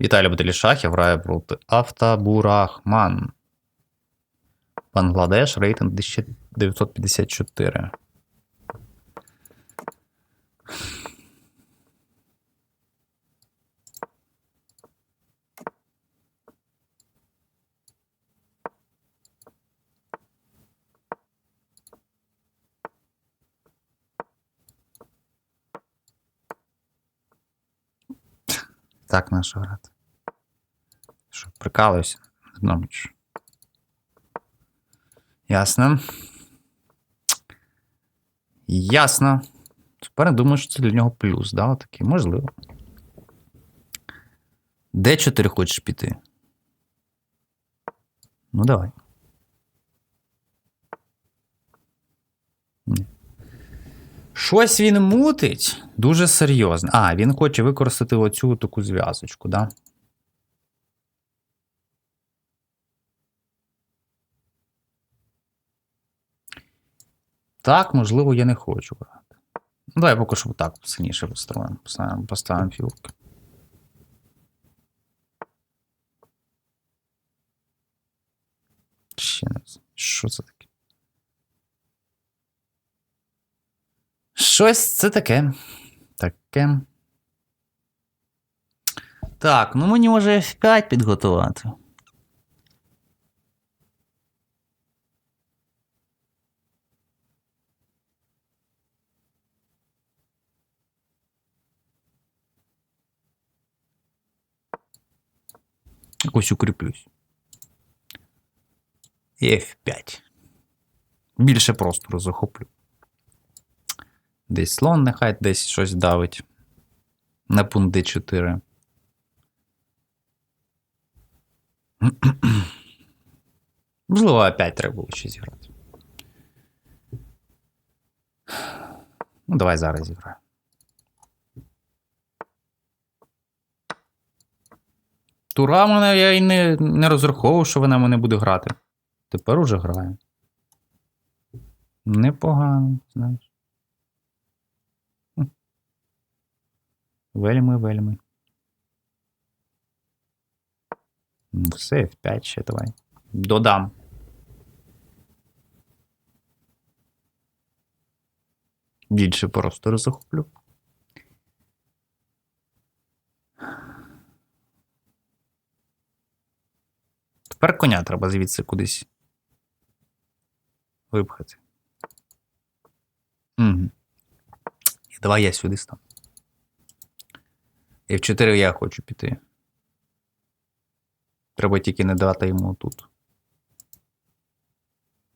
Віталій любителі шахів грає проти Автобурахман. Бангладеш, рейтинг 1954. Так наша грати. Що, прикалуюся? Знову. Ясно. Ясно. Тепер я думаю, що це для нього плюс, да? Отакий, можливо. Де 4 хочеш піти? Ну, давай. Ні. Щось він мутить дуже серйозно. А, він хоче використати оцю таку зв'язочку, да? Так, можливо, я не хочу грати. Ну, давай поки що так сильніше построїмо. Поставимо, поставимо фігурки. Ще не знаю. Що це таке? Щось це таке. Таке. Так, ну мені може F5 підготувати. Якось укріплюсь. F5. Більше простору захоплю. Десь слон, нехай десь щось давить. На пункт D4. Можливо, опять треба було ще зіграти. Ну, давай зараз зіграю. Тура мене я і не, не розраховував, що вона мене буде грати. Тепер уже грає. Непогано, знаєш. Вельми, вельми. Ну, Все, F5 ще давай. Додам. Більше простору захоплю. Тепер коня треба звідси кудись випхати. Угу. І давай я сюди стану. І в 4 я хочу піти. Треба тільки не дати йому тут.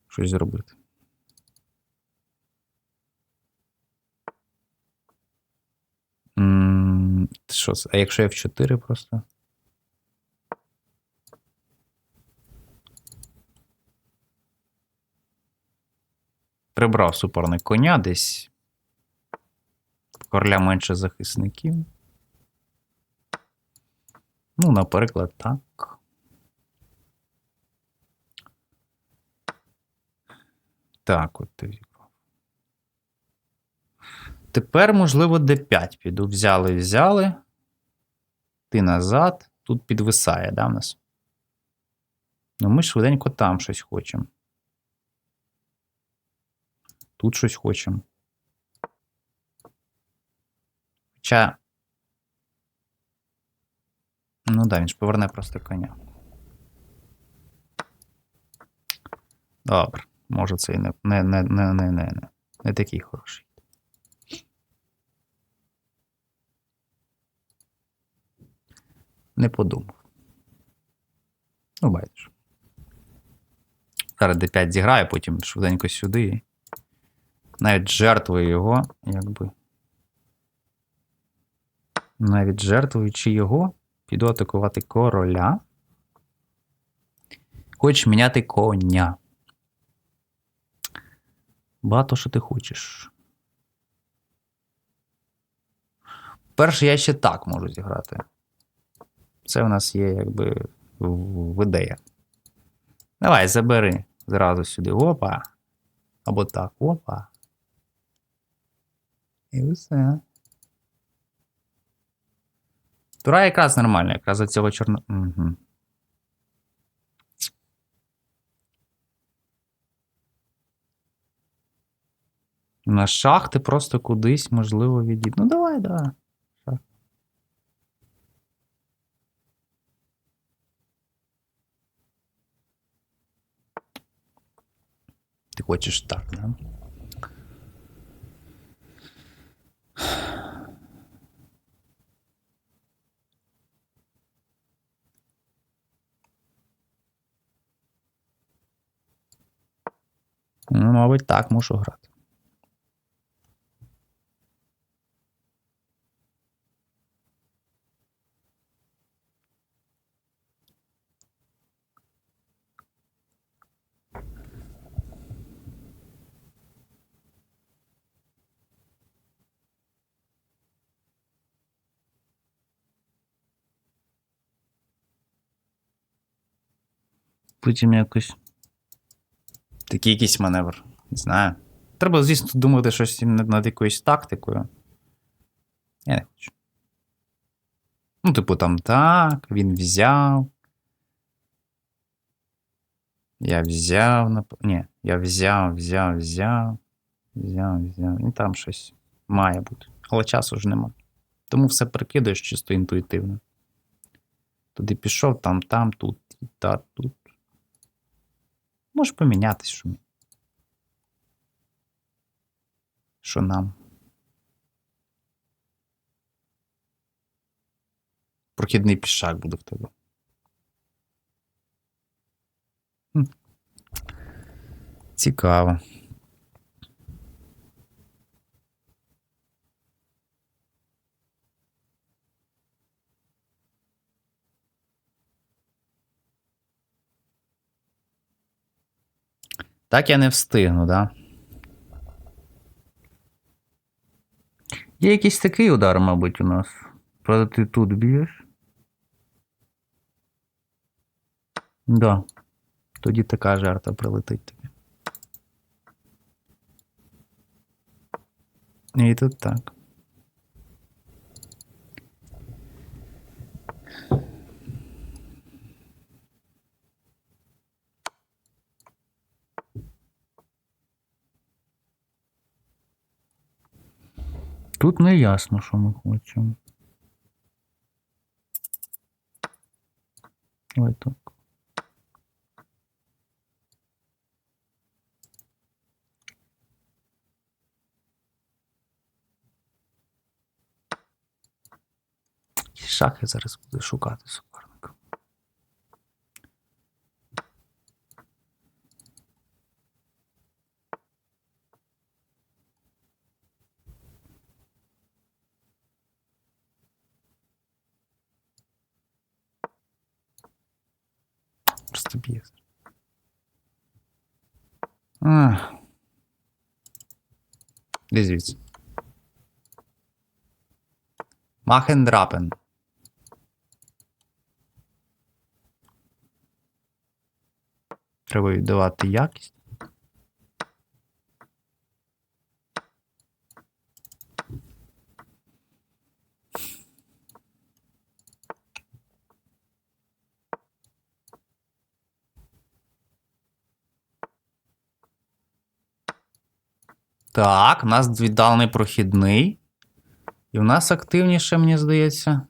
Щось зробити. Що? А якщо я в 4 просто? Прибрав суперник коня десь. В Короля менше захисників. Ну, наприклад, так. Так, от ти. Тепер, можливо, D5 піду. Взяли, взяли. Ти назад. Тут підвисає, да, в нас? Ну, ми швиденько там щось хочемо. Тут щось хочемо. Хоча. Ну да, він ж поверне просто коня. Добре. Може, це і не, не, не, не, не, не, не, не такий хороший. Не подумав. Ну, бачиш. Зараз D5 зіграю, потім швиденько сюди. Навіть жертвую його, якби. Навіть жертвуючи його, піду атакувати короля. Хочеш міняти коня. Багато що ти хочеш. Перше, я ще так можу зіграти. Це в нас є, якби, в, ідея. Давай, забери зразу сюди. Опа. Або так, опа. І все. Тура якраз нормально, якраз за цього чорно. Угу. На шахти просто кудись, можливо, відійти. Ну, давай. Шах. Ти хочеш так, да? Ну, мабуть, так мушу грати. Потім якось. Такий якийсь маневр. Не знаю. Треба, звісно, думати щось над, якоюсь тактикою. Я не хочу. Ну, типу, там так, він взяв. Я взяв, нап... Ні, я взяв, взяв, взяв. Взяв, взяв. І там щось має бути. Але часу ж нема. Тому все прикидаєш чисто інтуїтивно. Туди пішов, там, там, тут, і та, тут. Може помінятись, що. мені. Що нам. Прохідний пішак буде в тебе. Цікаво. Так я не встигну, да? Є якийсь такий удар, мабуть, у нас. Правда, ти тут б'єш? Да. Тоді така жарта прилетить тобі. І тут так. Тут не ясно, що ми хочемо. Ой, так. Шахи зараз буду шукати суперника. Просто б'є. Ах. Де звідси? Махендрапен. Треба віддавати якість. Так, у нас віддалений прохідний. І в нас активніше, мені здається.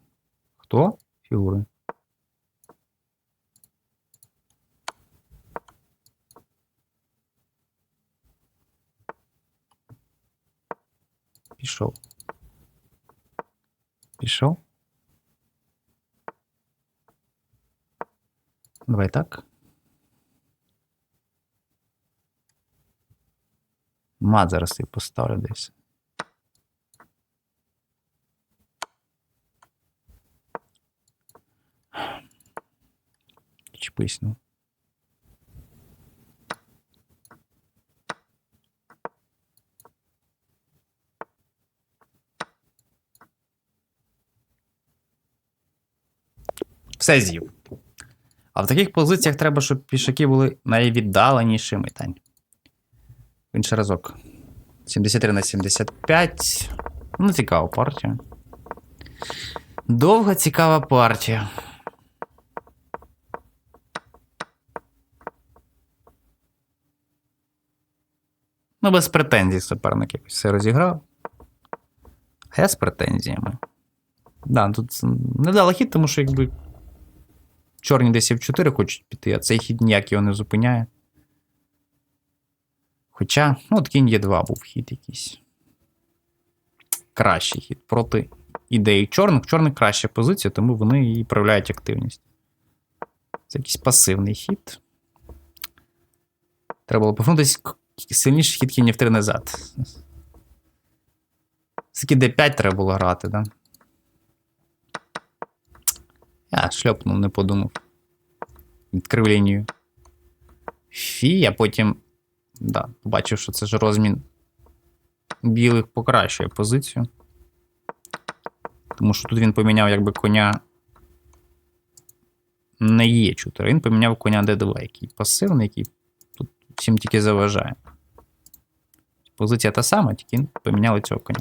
Хто? Фігури. Пішов. Пішов. Давай так. Мат зараз я поставлю десь. Чпись, ну. Все з'їв. А в таких позиціях треба, щоб пішаки були найвіддаленішими. Тань. Інший разок. 73 на 75. Ну, цікава партія. Довга цікава партія. Ну, без претензій суперник якось все розіграв. А я з претензіями. Да, тут невдалий хід, тому що якби чорні десь в 4 хочуть піти, а цей хід ніяк його не зупиняє. Хоча, ну, от кінь Є2 був хід якийсь. Кращий хід проти ідеї чорних. Чорних краща позиція, тому вони і проявляють активність. Це якийсь пасивний хід. Треба було повернутися сильніший хід кінь F3 назад. Скільки D5 треба було грати, да? Я шльопнув, не подумав. Відкрив лінію. Фі, а потім. Да, побачив, що це ж розмін білих покращує позицію. Тому що тут він поміняв якби коня. Не є 4. Він поміняв коня D2, який пасивний, який тут всім тільки заважає. Позиція та сама, тільки поміняли цього коня.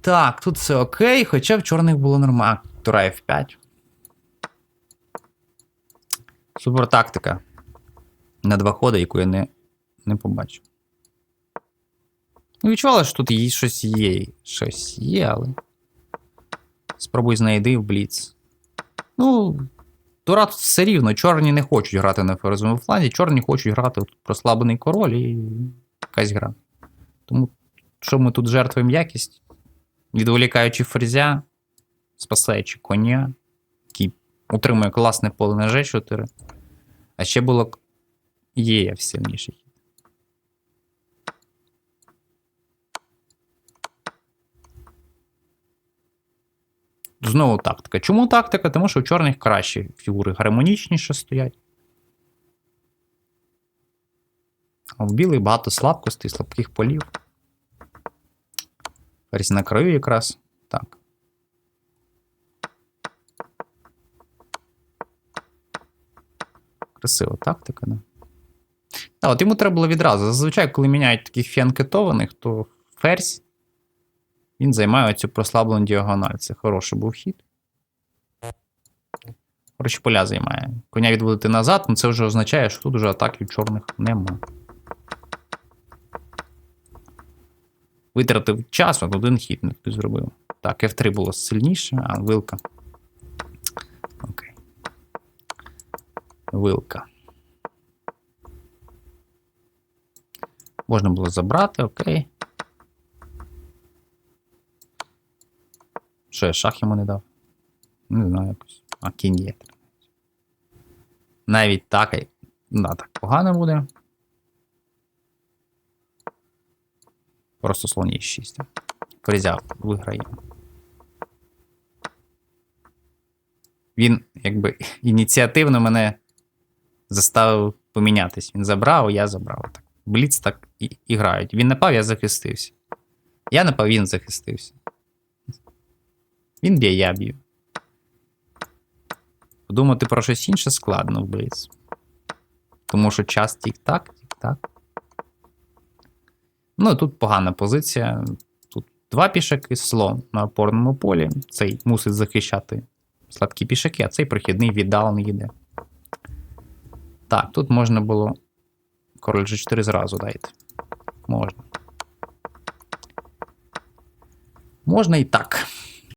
Так, тут все окей, хоча в чорних було нормально. Тура F5. Супер тактика. На два ходи, яку я не, не побачив. Ну, відчувала, що тут щось є. Щось є, але. Спробуй знайди в Бліц. Ну, Тура тут все рівно. Чорні не хочуть грати на ферзовому фланзі, чорні хочуть грати тут прослаблений король і якась гра. Тому, що ми тут жертвуємо якість, відволікаючи ферзя, спасаючи коня, утримує класне поле на G4. А ще було є в сильніший хід. Знову тактика. Чому тактика? Тому що у чорних кращі фігури гармонічніше стоять. А в білих багато слабкостей, слабких полів. Ферзь на краю якраз. Так. Красива тактика, да. А, от йому треба було відразу. Зазвичай, коли міняють таких фіанкетованих, то ферзь він займає цю прослаблену діагональ. Це хороший був хід. Коротше, поля займає. Коня відводити назад, ну це вже означає, що тут вже атаки у чорних нема. Витратив час, от один хід не зробив. Так, F3 було сильніше, а вилка. Вилка. Можна було забрати, окей. Що я шах йому не дав? Не знаю якось. А кінь є. Навіть так. Да, так погано буде. Просто слон є 6. Фрезя виграє. Він, якби, ініціативно мене заставив помінятись. Він забрав, я забрав. Так. Бліц так і, і грають. Він напав, я захистився. Я напав, він захистився. Він б'є, я б'ю. Подумати про щось інше складно в Бліц. Тому що час тік-так, тік-так. Ну, тут погана позиція. Тут два пішаки, слон на опорному полі. Цей мусить захищати слабкі пішаки, а цей прохідний віддалений йде. Так, тут можна було. Король G4 зразу дайте. Можна. Можна і так.